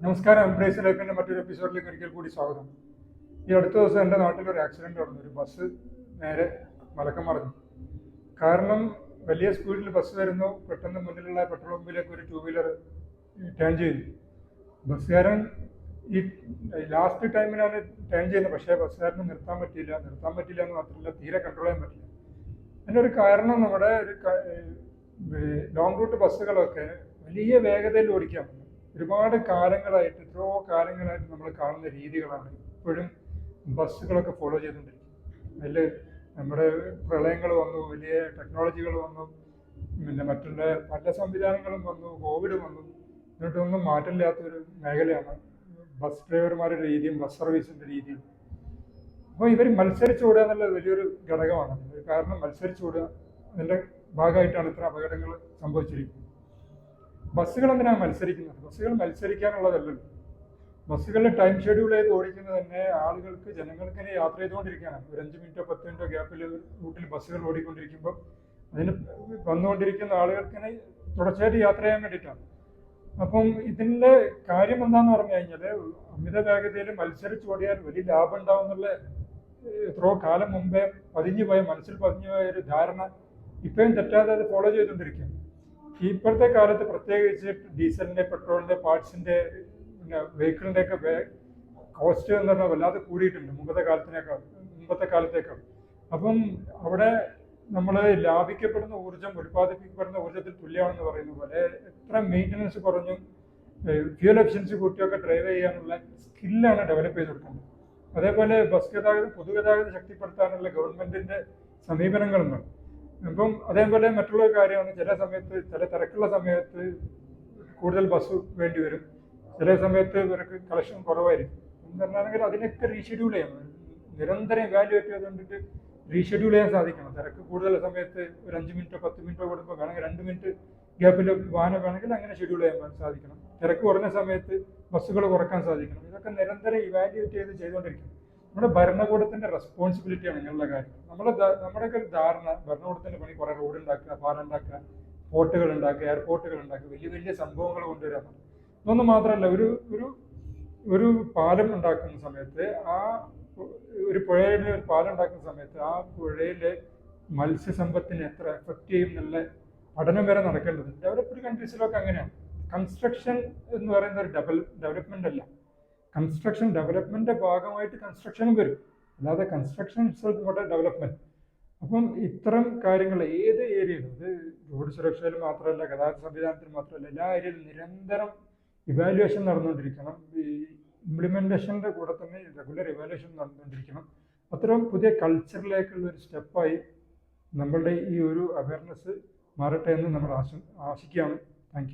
നമസ്കാരം. എംപ്രൈസ് ലൈഫിന്റെ മറ്റൊരു എപ്പിസോഡിലേക്ക് ഒരിക്കൽ കൂടി സ്വാഗതം. ഈ അടുത്ത ദിവസം എന്റെ നാട്ടിൽ ഒരു ആക്സിഡന്റ് നടന്നു. ഒരു ബസ് നേരെ മലക്കം മറിഞ്ഞു. കാരണം വലിയ സ്പീഡിൽ ബസ് വരുന്നു. പെട്ടെന്ന് മുന്നിലുള്ള പെട്രോൾ പമ്പിലേക്ക് ഒരു ടൂ വീലർ ടേൺ ചെയ്തു. ബസ്സുകാരൻ ഈ ലാസ്റ്റ് ടൈമിലാണ് ടേൺ ചെയ്യുന്നത്. പക്ഷേ ബസ്സുകാരന് നിർത്താൻ പറ്റിയില്ല. നിർത്താൻ പറ്റില്ല എന്ന് മാത്രമല്ല തീരെ കൺട്രോൾ ചെയ്യാൻ പറ്റില്ല അതിന്റെ ഒരു കാരണം നമ്മുടെ ഒരു ലോങ് റൂട്ട് ബസ്സുകളൊക്കെ വലിയ വേഗതയിൽ ഓടിക്കാൻ ഒരുപാട് കാലങ്ങളായിട്ട് എത്രയോ കാലങ്ങളായിട്ട് നമ്മൾ കാണുന്ന രീതികളാണ് ഇപ്പോഴും ബസ്സുകളൊക്കെ ഫോളോ ചെയ്തുകൊണ്ടിരിക്കുന്നത്. അതിൽ നമ്മുടെ പ്രളയങ്ങൾ വന്നു വലിയ ടെക്നോളജികൾ വന്നു പിന്നെ മറ്റുള്ള പല സംവിധാനങ്ങളും വന്നു കോവിഡ് വന്നു. എന്നിട്ടൊന്നും മാറ്റമില്ലാത്തൊരു മേഖലയാണ് ബസ് ഡ്രൈവർമാരുടെ രീതിയും ബസ് സർവീസിന്റെ രീതിയും. അപ്പോൾ ഇവർ മത്സരിച്ചോടുക എന്നുള്ളത് വലിയൊരു ഘടകമാണ്. കാരണം മത്സരിച്ചോടുക അതിന്റെ ഭാഗമായിട്ടാണ് ഇത്ര അപകടങ്ങൾ സംഭവിച്ചിരിക്കുന്നത്. ബസ്സുകൾ എന്തിനാണ് മത്സരിക്കുന്നത്? ബസ്സുകൾ മത്സരിക്കാനുള്ളതല്ലല്ലോ. ബസ്സുകളിൽ ടൈം ഷെഡ്യൂൾ ചെയ്ത് ഓടിക്കുന്നത് തന്നെ ആളുകൾക്ക് ജനങ്ങൾക്ക് തന്നെ യാത്ര ചെയ്തുകൊണ്ടിരിക്കാനാണ് ഒരു അഞ്ച് മിനിറ്റോ പത്ത് മിനിറ്റോ ഗ്യാപ്പിൽ റൂട്ടിൽ ബസ്സുകൾ ഓടിക്കൊണ്ടിരിക്കുമ്പോൾ അതിന് വന്നുകൊണ്ടിരിക്കുന്ന ആളുകൾക്ക് തന്നെ തുടർച്ചയായിട്ട് യാത്ര ചെയ്യാൻ വേണ്ടിയിട്ടാണ്. അപ്പം ഇതിന്റെ കാര്യം എന്താന്ന് പറഞ്ഞു കഴിഞ്ഞാൽ അമിത വേഗതയിൽ മത്സരിച്ച് ഓടിയാൽ വലിയ ലാഭം ഉണ്ടാവും എന്നുള്ള എത്രയോ കാലം മുമ്പേ പതിഞ്ഞു പോയ മനസ്സിൽ പതിഞ്ഞു പോയ ഒരു ധാരണ ഇപ്പോഴും തെറ്റാതെ അത് ഫോളോ ചെയ്തുകൊണ്ടിരിക്കുകയാണ്. ഇപ്പോഴത്തെ കാലത്ത് പ്രത്യേകിച്ച് ഡീസലിന്റെ പെട്രോളിന്റെ പാർട്സിന്റെ പിന്നെ വെഹിക്കിളിന്റെ ഒക്കെ കോസ്റ്റ് എന്ന് പറഞ്ഞാൽ വല്ലാതെ കൂടിയിട്ടുണ്ട് മുമ്പത്തെ കാലത്തിനേക്കാൾ മുമ്പത്തെ കാലത്തേക്കാൾ. അപ്പം അവിടെ നമ്മൾ ലാഭിക്കപ്പെടുന്ന ഊർജം ഉൽപ്പാദിപ്പിക്കപ്പെടുന്ന ഊർജത്തിൽ തുല്യമാണെന്ന് പറയുന്ന പോലെ എത്ര മെയിന്റനൻസ് കുറഞ്ഞും ഫ്യൂൽ എഫിഷ്യൻസി കൂട്ടിയൊക്കെ ഡ്രൈവ് ചെയ്യാനുള്ള സ്കില്ലാണ് ഡെവലപ്പ് ചെയ്ത് കൊടുക്കുന്നത് അതേപോലെ ബസ് ഗതാഗതം പൊതുഗതാഗതം ശക്തിപ്പെടുത്താനുള്ള ഗവൺമെന്റിന്റെ സമീപനങ്ങളുണ്ട്. അപ്പം അതേപോലെ മറ്റുള്ള കാര്യമാണ്. ചില സമയത്ത് ചില തിരക്കുള്ള സമയത്ത് കൂടുതൽ ബസ് വേണ്ടി വരും. ചില സമയത്ത് ഇവർക്ക് കളക്ഷൻ കുറവായിരിക്കും. എന്ന് പറഞ്ഞാണെങ്കിൽ അതിനൊക്കെ റീഷെഡ്യൂൾ ചെയ്യണം നിരന്തരം ഇവാലുവേറ്റ് ചെയ്തുകൊണ്ടിട്ട് റീഷെഡ്യൂൾ ചെയ്യാൻ സാധിക്കണം. തിരക്ക് കൂടുതൽ സമയത്ത് ഒരു അഞ്ച് മിനിറ്റോ പത്ത് മിനിറ്റോ കൊടുക്കുമ്പോൾ വേണമെങ്കിൽ രണ്ട് മിനിറ്റ് ഗ്യാപ്പിൽ വാഹനം വേണമെങ്കിൽ അങ്ങനെ ഷെഡ്യൂൾ ചെയ്യാൻ സാധിക്കണം. തിരക്ക് കുറഞ്ഞ സമയത്ത് ബസ്സുകൾ കുറയ്ക്കാൻ സാധിക്കണം. ഇതൊക്കെ നിരന്തരം ഇവാലുവേറ്റ് ചെയ്ത് ചെയ്തുകൊണ്ടിരിക്കണം നമ്മുടെ ഭരണകൂടത്തിന്റെ റെസ്പോൺസിബിലിറ്റിയാണ് ഇങ്ങനെയുള്ള കാര്യം. നമ്മുടെ നമ്മുടെയൊക്കെ ഒരു ധാരണ ഭരണകൂടത്തിന്റെ പണി കുറെ റോഡ് ഉണ്ടാക്കുക പാലം ഉണ്ടാക്കുക പോർട്ടുകൾ ഉണ്ടാക്കുക എയർപോർട്ടുകൾ ഉണ്ടാക്കുക വലിയ വലിയ സംഭവങ്ങൾ കൊണ്ടുവരാൻ ഇതൊന്നും മാത്രമല്ല ഒരു ഒരു ഒരു പാലം ഉണ്ടാക്കുന്ന സമയത്ത് ആ ഒരു പുഴയിലെ ഒരു പാലം ഉണ്ടാക്കുന്ന സമയത്ത് ആ പുഴയിലെ മത്സ്യസമ്പത്തിന് എത്ര എഫക്റ്റ് ചെയ്യും എന്നുള്ള പഠനം വരെ നടക്കേണ്ടതുണ്ട്. ഡെവലപ്ഡ് കൺട്രീസിലൊക്കെ അങ്ങനെയാണ്. കൺസ്ട്രക്ഷൻ എന്ന് പറയുന്ന ഒരു ഡെവലപ്മെന്റ് അല്ല. കൺസ്ട്രക്ഷൻ ഡെവലപ്മെന്റെ ഭാഗമായിട്ട് കൺസ്ട്രക്ഷനും വരും. അല്ലാതെ കൺസ്ട്രക്ഷൻ ഇറ്റ്സെൽഫ് നോട്ട് ഡെവലപ്മെന്റ് അപ്പം ഇത്തരം കാര്യങ്ങൾ ഏത് ഏരിയയിലും അത് റോഡ് സുരക്ഷയിൽ മാത്രമല്ല ഗതാഗത സംവിധാനത്തിൽ മാത്രമല്ല എല്ലാ ഏരിയയിലും നിരന്തരം ഇവാലുവേഷൻ നടന്നുകൊണ്ടിരിക്കണം. ഈ ഇംപ്ലിമെന്റേഷന്റെ കൂടെ തന്നെ റെഗുലർ ഇവാലുവേഷൻ നടന്നുകൊണ്ടിരിക്കണം. അത്തരം പുതിയ കൾച്ചറിലേക്കുള്ള ഒരു സ്റ്റെപ്പായി നമ്മളുടെ ഈ ഒരു അവയർനെസ് മാറട്ടെ എന്ന് നമ്മൾ ആശ ആശിക്കുകയാണ്. താങ്ക്